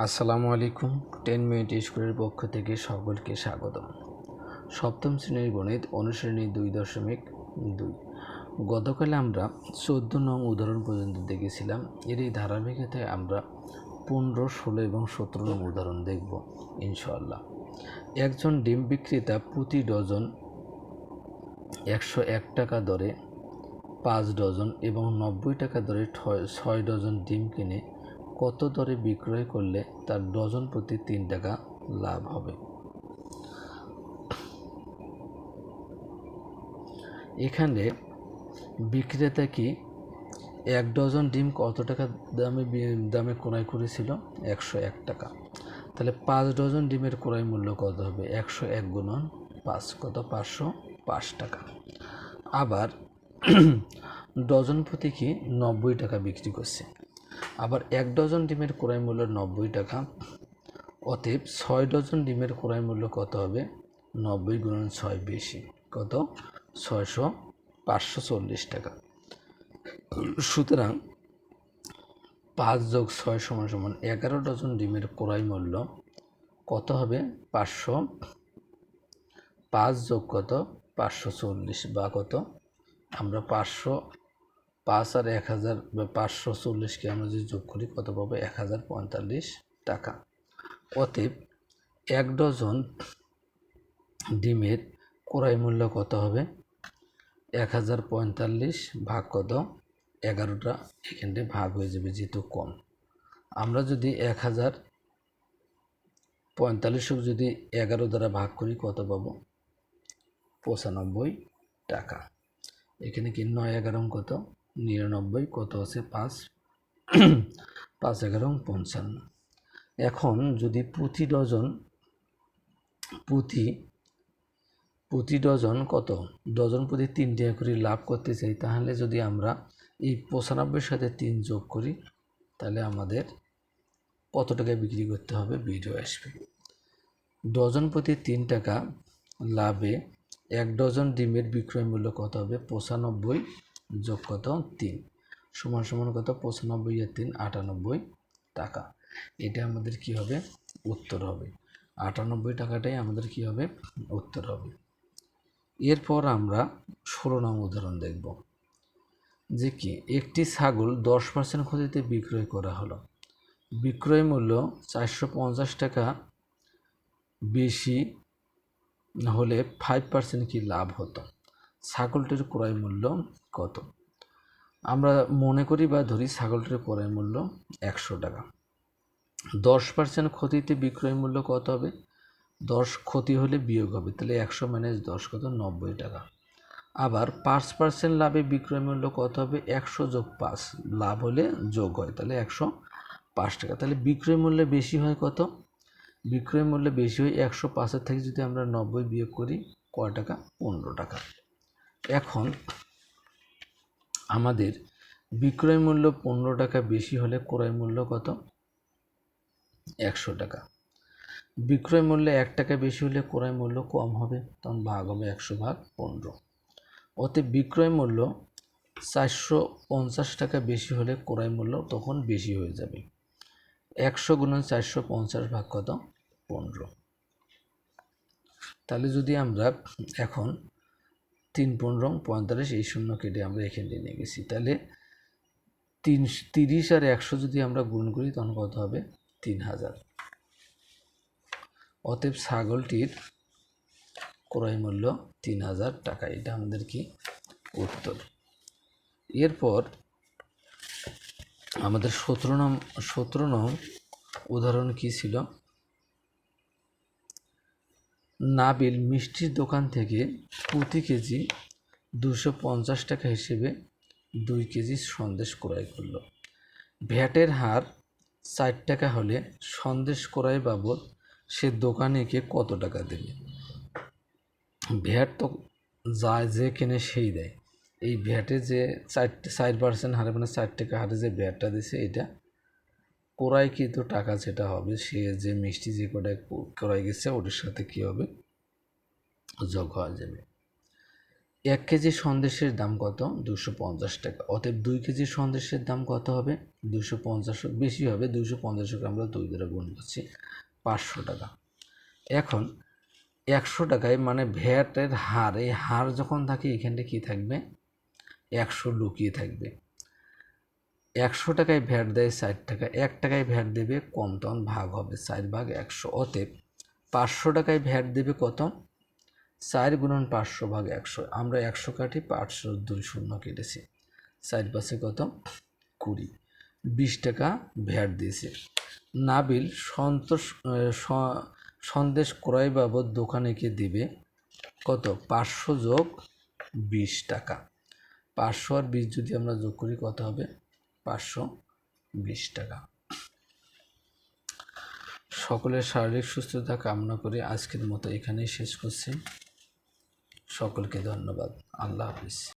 আসসালামু আলাইকুম, ten minute স্কুলের পক্ষ থেকে সকলকে স্বাগতম। সপ্তম শ্রেণির গণিত অনুশ্রেণী দুই দশমিক দুই। গতকালে আমরা চোদ্দ নং উদাহরণ পর্যন্ত দেখেছিলাম। এর এই ধারাবাহিকতায় আমরা পনেরো, ষোলো এবং সতেরো নং উদাহরণ দেখব, ইনশাআল্লাহ। একজন ডিম বিক্রেতা প্রতি ডজন একশো এক টাকা দরে পাঁচ ডজন এবং নব্বই টাকা দরে ছয় ডজন ডিম কিনে কত দরে বিক্রয় করলে তার ডজন প্রতি তিন টাকা লাভ হবে? এখানে বিক্রেতা কি এক ডজন ডিম কত টাকা দামে দামে ক্রয় করেছিল? একশো এক টাকা। তাহলে পাঁচ ডজন ডিমের ক্রয় মূল্য কত হবে? একশো এক গুণন পাঁচ, কত? পাঁচশো পাঁচ টাকা। আবার ডজন প্রতি কি নব্বই টাকা বিক্রি করছে? আবার এক ডজন ডিমের ক্রয় মূল্য নব্বই টাকা। অতএব ছয় ডজন ডিমের ক্রয় মূল্য কত হবে? নব্বই গুণন ছয় বেশি। কত? ছয়শো পাঁচশো চল্লিশ টাকা। সুতরাং পাঁচ যোগ ছয় সমান সমান এগারো ডজন ডিমের ক্রয় মূল্য কত হবে? পাঁচশো পাঁচ যোগ কত? পাঁচশো চল্লিশ বা কত? আমরা পাঁচশো পাঁচ আর এক হাজার পাঁচশো চল্লিশকে আমরা যদি যোগ করি, কত পাবো? এক হাজার পঁয়তাল্লিশ টাকা। অতএব এক ডজন ডিমের ক্রয় মূল্য কত হবে? এক হাজার পঁয়তাল্লিশ ভাগ কত? এগারোটা। এখানটা ভাগ হয়ে যাবে যেহেতু কম। আমরা যদি এক হাজার পঁয়তাল্লিশক যদি এগারো দ্বারা ভাগ করি, কত পাবো? পঁচানব্বই টাকা। এখানে কি নয় এগারো কত? নিরানব্বই, কত আছে? পাঁচ। পাঁচ, এগারো, পঞ্চান্ন। এখন যদি প্রতি ডজন, প্রতি প্রতি ডজন কত? ডজন প্রতি তিন টাকা করে লাভ করতে চাই, তাহলে যদি আমরা এই পঁচানব্বইয়ের সাথে তিন যোগ করি, তাহলে আমাদের কত টাকায় বিক্রি করতে হবে? ভিডিও আসবে। ডজন প্রতি তিন টাকা লাভে এক ডজন ডিমের বিক্রয় মূল্য কত হবে? পঁচানব্বই যোগ কত? তিন। সমান সমান কত? পঁচানব্বই আর তিন, আটানব্বই টাকা। এটা আমাদের কি হবে? উত্তর হবে। আটানব্বই টাকাটাই আমাদের কি হবে? উত্তর হবে। এরপর আমরা ষোলো নং উদাহরণ দেখব। যে কি? একটি ছাগল দশ পার্সেন্ট ক্ষতিতে বিক্রয় করা হলো। বিক্রয় মূল্য চারশো পঞ্চাশ টাকা বেশি হলে ফাইভ পার্সেন্ট কি লাভ হতো? ছাগলটির ক্রয় মূল্য কত? আমরা মনে করি বা ধরি ছাগলটির ক্রয় মূল্য একশো টাকা। দশ পার্সেন্ট ক্ষতিতে বিক্রয় মূল্য কত হবে? দশ ক্ষতি হলে বিয়োগ হবে, তাহলে একশো মাইনাস দশ কত? নব্বই টাকা। আবার পাঁচ পার্সেন্ট লাভে বিক্রয় মূল্য কত হবে? একশো যোগ পাঁচ, লাভ হলে যোগ হয়, তাহলে একশো পাঁচ টাকা। তাহলে বিক্রয় মূল্য বেশি হয় কত? বিক্রয় মূল্য বেশি হয় একশো পাঁচের থেকে যদি আমরা নব্বই বিয়োগ করি কয় টাকা? পনেরো টাকা। এখন আমাদের বিক্রয় মূল্য পনেরো টাকা বেশি হলে ক্রয় মূল্য কত? একশো টাকা। বিক্রয় মূল্য এক টাকা বেশি হলে ক্রয় মূল্য কম হবে, তখন ভাগ হবে একশো ভাগ পনেরো। ওতে বিক্রয় মূল্য চারশো পঞ্চাশ টাকা বেশি হলে ক্রয় মূল্য তখন বেশি হয়ে যাবে। একশো গুণন চারশো পঞ্চাশ ভাগ কত? পনেরো। তাহলে যদি আমরা এখন তিন পনেরো পঁয়তাল্লিশ, এই শূন্য কেটে আমরা এখান এখানে নিয়ে গেছি। তাহলে তিন, তিরিশ আর একশো যদি আমরা গুণ করি, তখন কত হবে? তিন হাজার। অতএব ছাগলটির ক্রয় মূল্য তিন হাজার টাকা। এটা আমাদের কি উত্তর? এরপর আমাদের সতেরো নং সতেরো নং উদাহরণ কি ছিল? নাবিল মিষ্টির দোকান থেকে প্রতি কেজি দুশো পঞ্চাশ টাকা হিসেবে দুই কেজি সন্দেশ ক্রয় করল। ভ্যাটের হার ষাট টাকা হলে সন্দেশ ক্রয় বাবদ সে দোকানিকে কত টাকা দেবে? ভ্যাট তো যায় যে কেনে সেই দেয়। এই ভ্যাটে যে চারটে ষাট পার্সেন্ট হারে মানে ষাট টাকা হারে যে ভ্যাটটা দিছে এটা ক্রয়কৃত টাকা যেটা হবে, সে যে মিষ্টি যে কটা ক্রয় গেছে, ওটার সাথে কী হবে? যোগ হওয়া যাবে। এক কেজি সন্দেশের দাম কত? দুশো পঞ্চাশ টাকা। অতএব দুই কেজি সন্দেশের দাম কত হবে? দুশো পঞ্চাশ বেশি হবে, দুশো পঞ্চাশকে আমরা দুই দ্বারা গুণ করছি পাঁচশো টাকা। এখন একশো টাকায় মানে ভ্যাটের হার, এই হার যখন থাকে, এখানটা কী থাকবে? একশো লুকিয়ে থাকবে। একশো টাকায় ভ্যাট দেয় ষাট টাকা, এক টাকায় ভ্যাট দেবে কম তখন ভাগ হবে, ষাট ভাগ একশো। অতএব পাঁচশো টাকায় ভ্যাট দেবে কত? চার গুণন পাঁচশো ভাগ একশো, আমরা একশো কাটি পাঁচশো দুই শূন্য কেটেছি। ষাট পাশে কত? কুড়ি। বিশ টাকা ভ্যাট দিয়েছে। নাবিল সন্তোষ সন্দেশ ক্রয় বাবদ দোকানে গিয়ে দিবে কত? পাঁচশো যোগ বিশ টাকা। পাঁচশো আর বিশ যদি আমরা যোগ করি কত হবে? পাঁচশো বিশ টাকা। সকলের শারীরিক সুস্থতা কামনা করে আজকের মতো এখানেই শেষ করছি। সকলকে ধন্যবাদ। আল্লাহ হাফিজ।